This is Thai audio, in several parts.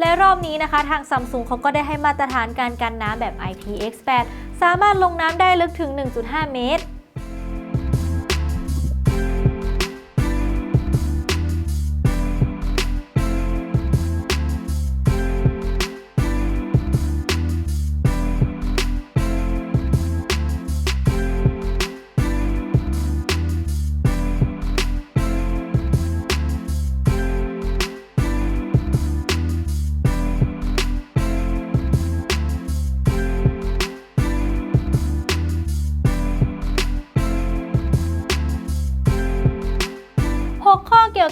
และรอบนี้นะคะทางซัมซุงเขาก็ได้ให้มาตรฐานการกันน้ำแบบ IPX8 สามารถลงน้ำได้ลึกถึง 1.5 เมตร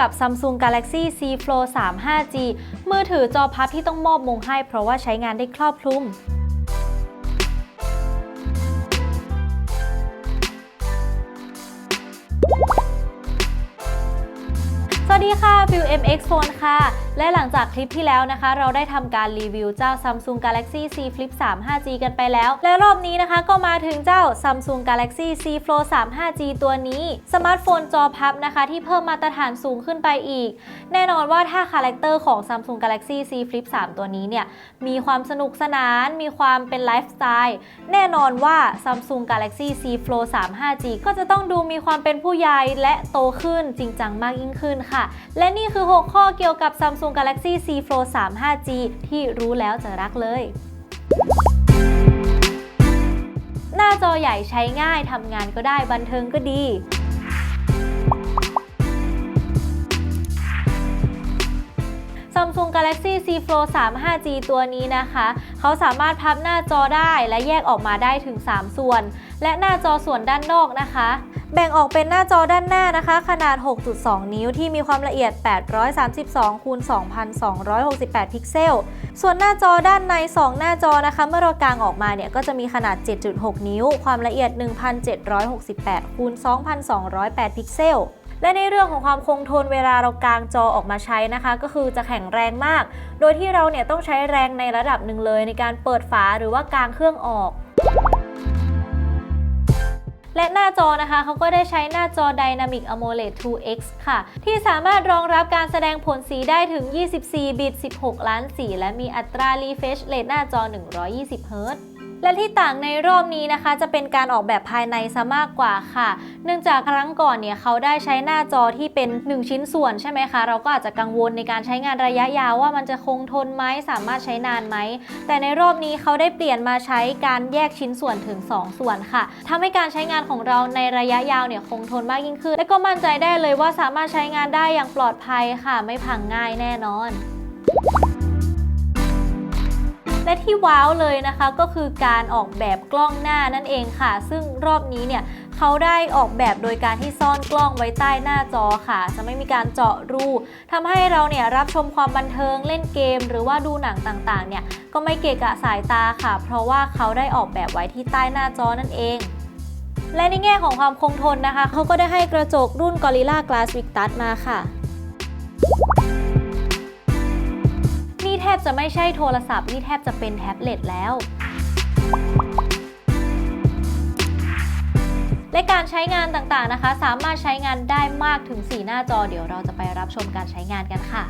กับ Samsung Galaxy Z Flow 3 5G มือถือจอพับที่ต้องมอบมงให้เพราะว่าใช้งานได้ครอบคลุม วัสดีค่ะฟิว MX Phone ค่ะ และหลังจากคลิปที่แล้วนะคะ เราได้ทำการรีวิวเจ้า Samsung Galaxy Z Flip 3 5G กันไปแล้ว และรอบนี้นะคะก็มาถึงเจ้า Samsung Galaxy Z Flow 3 5G ตัวนี้ สมาร์ทโฟนจอพับนะคะ ที่เพิ่มมาตรฐานสูงขึ้นไปอีก แน่นอนว่าถ้าคาแรคเตอร์ของ Samsung Galaxy Z Flip 3 ตัวนี้เนี่ย มีความสนุกสนาน มีความเป็นไลฟ์สไตล์แน่นอนว่า Samsung Galaxy Z Flow 3 5G ก็จะต้องดูมีความเป็นผู้ใหญ่และโตขึ้นจริงจังมากยิ่งขึ้นค่ะและนี่คือ 6 ข้อเกี่ยวกับ Samsung Galaxy Z Flow 3 5G ที่รู้แล้วจะรักเลยหน้าจอใหญ่ใช้ง่ายทำงานก็ได้บันเทิงก็ดี Samsung Galaxy Z Flow 3 5G ตัวนี้นะคะ เขาสามารถพับหน้าจอได้และแยกออกมาได้ถึง 3 ส่วน และหน้าจอส่วนด้านนอกนะคะ แบ่งออกเป็นหน้าจอด้านหน้านะคะ ขนาด 6.2 นิ้วที่มีความละเอียด 832คูณ2,268 พิกเซล ส่วนหน้าจอด้านใน 2 หน้าจอนะคะ เมื่อเรากางออกมาเนี่ยก็จะมีขนาด 7.6 นิ้ว ความละเอียด 1,768คูณ2,208 พิกเซล และในเรื่องของความคงทนเวลาเรากางจอออกมาใช้นะคะ ก็คือจะแข็งแรงมาก โดยที่เราเนี่ยต้องใช้แรงในระดับหนึ่งเลย ในการเปิดฝาหรือว่ากางเครื่องออกและหน้าจอนะคะเขาก็ได้ใช้หน้าจอ Dynamic AMOLED 2X ค่ะ ที่สามารถรองรับการแสดงผลสีได้ถึง 24 บิต 16 ล้านสี และมีอัตรา refresh rate หน้าจอ 120เฮิรตซ์ และที่ต่างในรอบนี้นะคะ จะเป็นการออกแบบภายในซะมากกว่าค่ะ เนื่องจากครั้งก่อนเนี่ยเขาได้ใช้หน้าจอที่เป็น 1 ชิ้นส่วนใช่ไหมคะ เราก็อาจจะกังวลในการใช้งานระยะยาวว่ามันจะคงทนไหมสามารถใช้นานไหม แต่ในรอบนี้เขาได้เปลี่ยนมาใช้การแยกชิ้นส่วนถึง 2 ส่วนค่ะทำให้การใช้งานของเราในระยะยาวเนี่ยคงทนมากยิ่งขึ้น และก็มั่นใจได้เลยว่าสามารถใช้งานได้อย่างปลอดภัยค่ะ ไม่พังง่ายแน่นอน และที่ว้าวเลยนะคะก็คือการออกแบบกล้องหน้านั่นเองค่ะ ซึ่งรอบนี้เนี่ยเขาได้ออกแบบโดยการที่ซ่อนกล้องไว้ใต้หน้าจอค่ะ จะไม่มีการเจาะรูทำให้เราเนี่ยรับชมความบันเทิงเล่นเกม หรือว่าดูหนังต่างๆเนี่ยก็ไม่เกะกะสายตาค่ะ เพราะว่าเขาได้ออกแบบไว้ที่ใต้หน้าจอนั่นเองและในแง่ของความคงทนนะคะ เขาก็ได้ให้กระจกรุ่น Gorilla Glass Victus มาค่ะ บจะไม่ใช่โทรศัพท์นี่แทบจะเป็นแท็บเล็ตแล้ว และการใช้งานต่างๆนะคะ สามารถใช้งานได้มากถึง 4 หน้าจอ เดี๋ยวเราจะไปรับชมการใช้งานกันค่ะ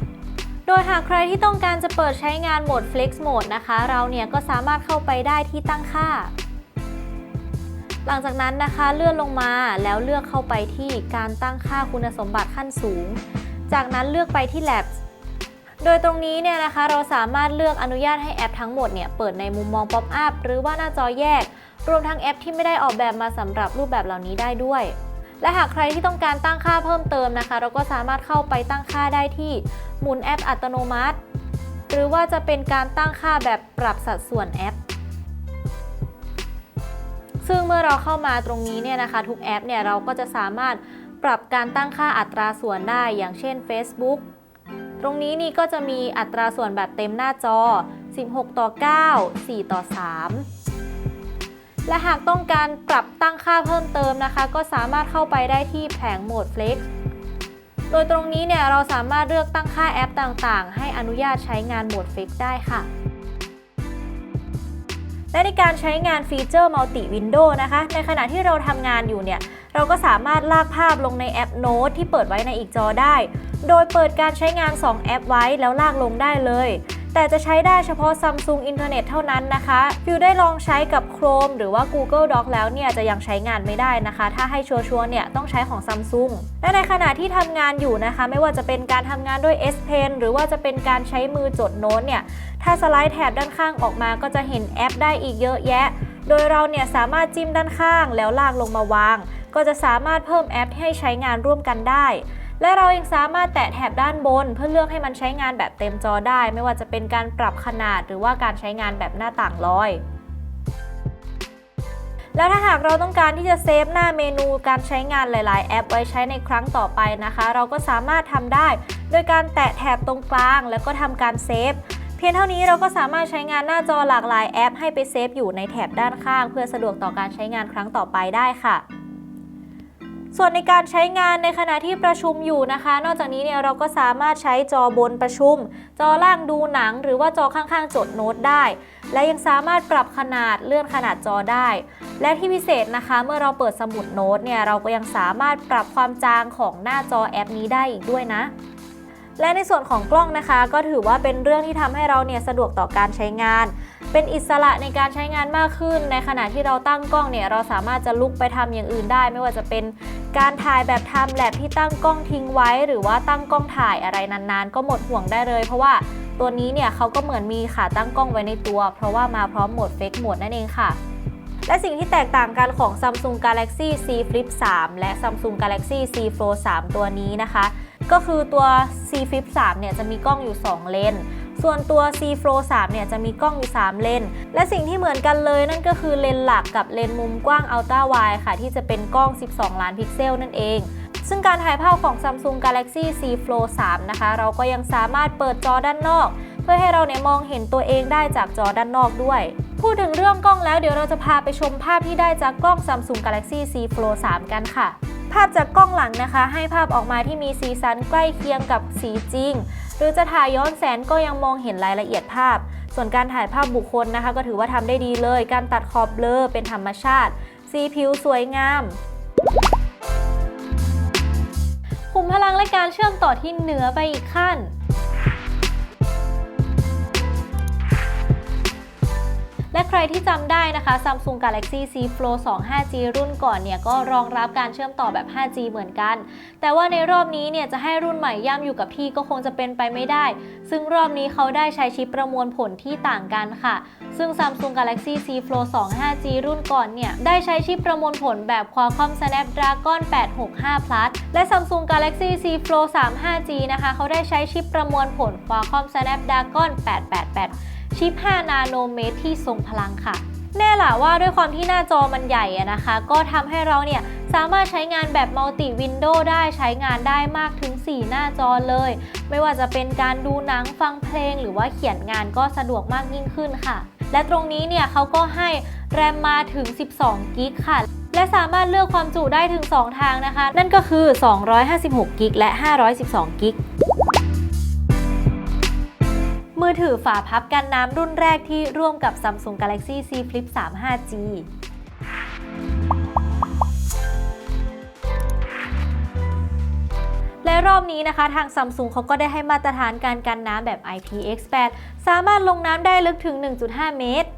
โดยหากใครที่ต้องการจะเปิดใช้งานโหมด Flex Mode นะคะ เราเนี่ยก็สามารถเข้าไปได้ที่ตั้งค่า หลังจากนั้นนะคะเลื่อนลงมาแล้วเลือกเข้าไปที่การตั้งค่าคุณสมบัติขั้นสูง จากนั้นเลือกไปที่ Labs โดยตรงนี้เนี่ยนะคะเราสามารถเลือกอนุญาตให้แอปทั้งหมดเนี่ยเปิดในมุมมองป๊อปอัพหรือว่าหน้าจอแยก รวมทั้งแอปที่ไม่ได้ออกแบบมาสำหรับรูปแบบเหล่านี้ได้ด้วยและหากใครที่ต้องการตั้งค่าเพิ่มเติมนะคะ เราก็สามารถเข้าไปตั้งค่าได้ที่หมุนแอปอัตโนมัติ หรือว่าจะเป็นการตั้งค่าแบบปรับสัดส่วนแอป ซึ่งเมื่อเราเข้ามาตรงนี้เนี่ยนะคะ ทุกแอปเนี่ยเราก็จะสามารถปรับการตั้งค่าอัตราส่วนได้ อย่างเช่น Facebook ตรงนี้นี่ก็จะมีอัตราส่วนแบบเต็มหน้าจอ 16 ต่อ 9 4 ต่อ 3 และหากต้องการปรับตั้งค่าเพิ่มเติมนะคะ ก็สามารถเข้าไปได้ที่แผงโหมด Flex โดยตรงนี้เนี่ยเราสามารถเลือกตั้งค่าแอปต่างๆ ให้อนุญาตใช้งานโหมด Flex ได้ค่ะและในการใช้งานฟีเจอร์ Multi Window นะคะ ในขณะที่เราทำงานอยู่เนี่ย เราก็สามารถลากภาพลงในแอป Note ที่เปิดไว้ในอีกจอได้ โดยเปิดการใช้งาน 2 แอปไว้แล้วลากลงได้เลย แต่จะใช้ได้เฉพาะ Samsung Internet เท่านั้นนะคะฟิวได้ลองใช้กับ Chrome หรือว่า Google Doc แล้วเนี่ยจะยังใช้งานไม่ได้นะคะ ถ้าให้ชัวร์ๆเนี่ยต้องใช้ของ Samsung และในขณะที่ทำงานอยู่นะคะ ไม่ว่าจะเป็นการทำงานด้วย S Pen หรือว่าจะเป็นการใช้มือจดโน้ตเนี่ยถ้าสไลด์แถบด้านข้างออกมาก็จะเห็นแอปได้อีกเยอะแยะ โดยเราเนี่ยสามารถจิ้มด้านข้างแล้วลากลงมาวาง ก็จะสามารถเพิ่มแอปให้ใช้งานร่วมกันได้ และเรายังสามารถแตะแถบด้านบน เพื่อเลือกให้มันใช้งานแบบเต็มจอได้ ไม่ว่าจะเป็นการปรับขนาดหรือว่าการใช้งานแบบหน้าต่างลอย แล้วถ้าหากเราต้องการที่จะเซฟหน้าเมนูการใช้งานหลาย ๆ แอป ไว้ใช้ในครั้งต่อไปนะคะ เราก็สามารถทำได้ โดยการแตะแถบตรงกลาง แล้วก็ทำการเซฟเพียงเท่านี้เราก็สามารถใช้งานหน้าจอหลากหลายแอป ให้ไปเซฟอยู่ในแถบด้านข้าง เพื่อสะดวกต่อการใช้งานครั้งต่อไปได้ค่ะ ส่วนในการใช้งานในขณะที่ประชุมอยู่นะคะ นอกจากนี้เนี่ยเราก็สามารถใช้จอบนประชุม จอล่างดูหนัง หรือว่าจอข้างๆ จดโน้ตได้ และยังสามารถปรับขนาดเลื่อนขนาดจอได้ และที่พิเศษนะคะ เมื่อเราเปิดสมุดโน้ตเนี่ยเราก็ยังสามารถปรับความจางของหน้าจอแอปนี้ได้อีกด้วยนะและในส่วนของกล้องนะคะ ก็ถือว่าเป็นเรื่องที่ทำให้เราเนี่ยสะดวกต่อการใช้งาน เป็นอิสระในการใช้งานมากขึ้น ในขณะที่เราตั้งกล้องเนี่ยเราสามารถจะลุกไปทำอย่างอื่นได้ ไม่ว่าจะเป็น การถ่ายแบบไทม์แลปที่ตั้งกล้องทิ้งไว้ หรือว่าตั้งกล้องถ่ายอะไรนานๆ ก็หมดห่วงได้เลย เพราะว่าตัวนี้เนี่ยเขาก็เหมือนมีขาตั้งกล้องไว้ในตัว เพราะว่ามาพร้อมโหมดเฟกโหมดนั่นเองค่ะ และสิ่งที่แตกต่างกันของ Samsung Galaxy Z Flip 3 และ Samsung Galaxy Z Fold 3 ตัวนี้นะคะ ก็คือตัว Z Flip 3 เนี่ยจะมีกล้องอยู่ 2 เลน ส่วนตัว Z Fold 3เนี่ยจะมีกล้องอยู่ 3 เลน และสิ่งที่เหมือนกันเลยนั่นก็คือเลนหลักกับเลนมุมกว้าง Ultra Wide ค่ะ ที่จะเป็นกล้อง 12 ล้านพิกเซลนั่นเองซึ่งการถ่ายภาพของ Samsung Galaxy Z Fold 3นะคะ เราก็ยังสามารถเปิดจอด้านนอก เพื่อให้เราเนี่ยมองเห็นตัวเองได้จากจอด้านนอกด้วย พูดถึงเรื่องกล้องแล้วเดี๋ยวเราจะพาไปชมภาพที่ได้จากกล้อง Samsung Galaxy Z Fold 3กันค่ะ ภาพจากกล้องหลังนะคะ ให้ภาพออกมาที่มีสีสันใกล้เคียงกับสีจริง หรือจะถ่ายย้อนแสงก็ยังมองเห็นรายละเอียดภาพ ส่วนการถ่ายภาพบุคคลนะคะ ก็ถือว่าทำได้ดีเลย การตัดขอบเบลอเป็นธรรมชาติ สีผิวสวยงามขุมพลังและการเชื่อมต่อที่เหนือไปอีกขั้น และใครที่จำได้นะคะ Samsung Galaxy Z Fold 2 5G รุ่นก่อนเนี่ยก็รองรับการเชื่อมต่อแบบ 5G เหมือนกัน แต่ว่าในรอบนี้เนี่ยจะให้รุ่นใหม่ย่ำอยู่กับที่ก็คงจะเป็นไปไม่ได้ ซึ่งรอบนี้เขาได้ใช้ชิปประมวลผลที่ต่างกันค่ะ ซึ่ง Samsung Galaxy Z Fold 2 5G รุ่นก่อนเนี่ยได้ใช้ชิปประมวลผลแบบ Qualcomm Snapdragon 865 Plus และ Samsung Galaxy Z Fold 3 5G นะคะเขาได้ใช้ชิปประมวลผล Qualcomm Snapdragon 888 ชิป 5 นาโนเมตรที่ทรงพลังค่ะ แน่ล่ะว่าด้วยความที่หน้าจอมันใหญ่นะคะ ก็ทำให้เราเนี่ยสามารถใช้งานแบบมัลติวินโดว์ได้ใช้งานได้มากถึง 4 หน้าจอเลย ไม่ว่าจะเป็นการดูหนังฟังเพลง หรือว่าเขียนงานก็สะดวกมากยิ่งขึ้นค่ะ และตรงนี้เนี่ยเขาก็ให้แรมมาถึง 12 กิกค่ะ และสามารถเลือกความจุได้ถึง 2 ทางนะคะ นั่นก็คือ 256 กิกและ 512 กิก มือถือฝาพับกันน้ำรุ่นแรกที่ร่วมกับ Samsung Galaxy Z Flip 3 5G และรอบนี้นะคะ ทาง Samsung เขาก็ได้ให้มาตรฐานการกันน้ำแบบ IPX8 สามารถลงน้ำได้ลึกถึง 1.5 เมตร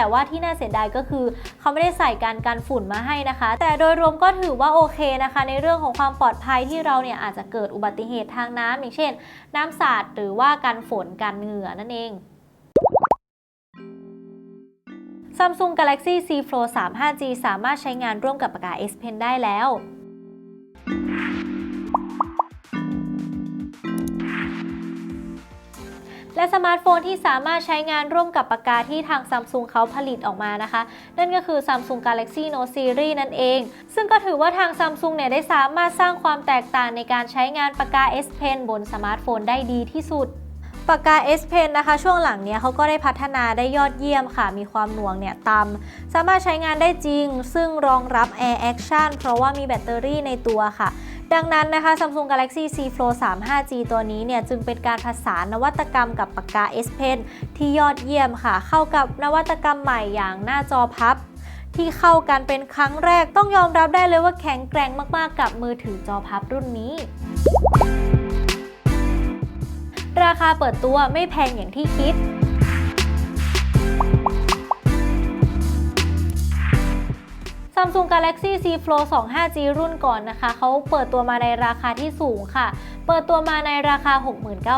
แต่ว่าที่น่าเสียดายก็คือเขาไม่ได้ใส่การกันฝุ่นมาให้นะคะ แต่โดยรวมก็ถือว่าโอเคนะคะ ในเรื่องของความปลอดภัยที่เราเนี่ยอาจจะเกิดอุบัติเหตุทางน้ำอย่างเช่น น้ำสาดหรือว่ากันฝนกันเหงื่อนั่นเอง Samsung Galaxy Z Fold 3 5G สามารถใช้งานร่วมกับปากกา S Pen ได้แล้ว และสมาร์ทโฟนที่สามารถใช้งานร่วมกับปากกาที่ทาง Samsung เขาผลิตออกมานะคะ นั่นก็คือ Samsung Galaxy Note Series นั่นเอง ซึ่งก็ถือว่าทาง Samsung เนี่ยได้สามารถสร้างความแตกต่างในการใช้งานปากกา S Pen บนสมาร์ทโฟนได้ดีที่สุดปากกา S Pen นะคะ ช่วงหลังเนี้ยเขาก็ได้พัฒนาได้ยอดเยี่ยมค่ะ มีความหน่วงเนี่ยต่ำสามารถใช้งานได้จริง ซึ่งรองรับ Air Action เพราะว่ามีแบตเตอรี่ในตัวค่ะ ดังนั้นนะคะ Samsung Galaxy Z Fold 3 5G ตัวนี้เนี่ยจึงเป็นการผสานนวัตกรรมกับปากกา S Pen ที่ยอดเยี่ยมค่ะ เข้ากับนวัตกรรมใหม่อย่างหน้าจอพับที่เข้ากันเป็นครั้งแรกต้องยอมรับได้เลยว่าแข็งแกร่งมากๆ กับมือถือจอพับรุ่นนี้ ราคาเปิดตัวไม่แพงอย่างที่คิด Samsung Galaxy Z Fold 2 5G รุ่นก่อนนะคะ เขาเปิดตัวมาในราคาที่สูงค่ะ เปิดตัวมาในราคา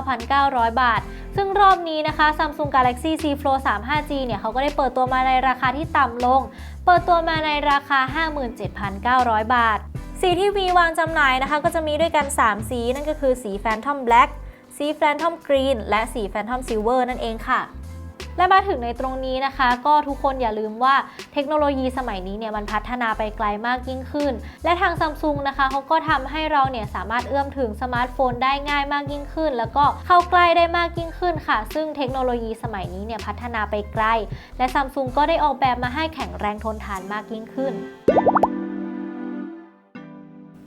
69,900 บาท ซึ่งรอบนี้นะคะ Samsung Galaxy Z Fold 3 5G เนี่ยเขาก็ได้เปิดตัวมาในราคาที่ต่ำลง เปิดตัวมาในราคา 57,900 บาท สีที่มีวางจำหน่ายนะคะ ก็จะมีด้วยกัน 3 สี นั่นก็คือสี Phantom Black สี Phantom Green และสี Phantom Silver นั่นเองค่ะ และมาถึงในตรงนี้นะคะ ก็ทุกคนอย่าลืมว่าเทคโนโลยีสมัยนี้เนี่ยมันพัฒนาไปไกลมากยิ่งขึ้น และทางซัมซุงนะคะเขาก็ทำให้เราเนี่ยสามารถเอื้อมถึงสมาร์ทโฟนได้ง่ายมากยิ่งขึ้น แล้วก็เข้าใกล้ได้มากยิ่งขึ้นค่ะ ซึ่งเทคโนโลยีสมัยนี้เนี่ยพัฒนาไปไกล และซัมซุงก็ได้ออกแบบมาให้แข็งแรงทนทานมากยิ่งขึ้น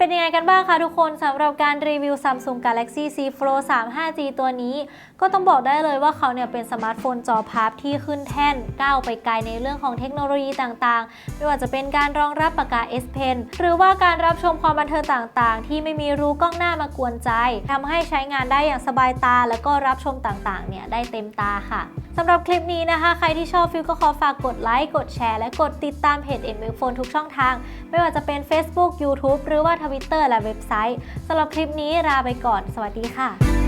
เป็นยังไงกันบ้างคะทุกคนสำหรับการรีวิว Samsung Galaxy Z Fold 3 5G ตัวนี้ ก็ต้องบอกได้เลยว่าเขาเนี่ยเป็นสมาร์ทโฟนจอพับที่ขึ้นแท่นก้าวไปไกลในเรื่องของเทคโนโลยีต่างๆ ไม่ว่าจะเป็นการรองรับปากกา S Pen หรือว่าการรับชมความบันเทิงต่างๆ ที่ไม่มีรูกล้องหน้ามากวนใจทำให้ใช้งานได้อย่างสบายตา แล้วก็รับชมต่างๆเนี่ยได้เต็มตาค่ะ สำหรับคลิปนี้นะคะ ใครที่ชอบฟิลก็ขอฝากกดไลค์ กดแชร์ และกดติดตามเพจ m f Phone ทุกช่องทาง ไม่ว่าจะเป็น Facebook YouTube หรือว่า Twitter และเว็บไซต์สำหรับคลิปนี้ลาไปก่อน สวัสดีค่ะ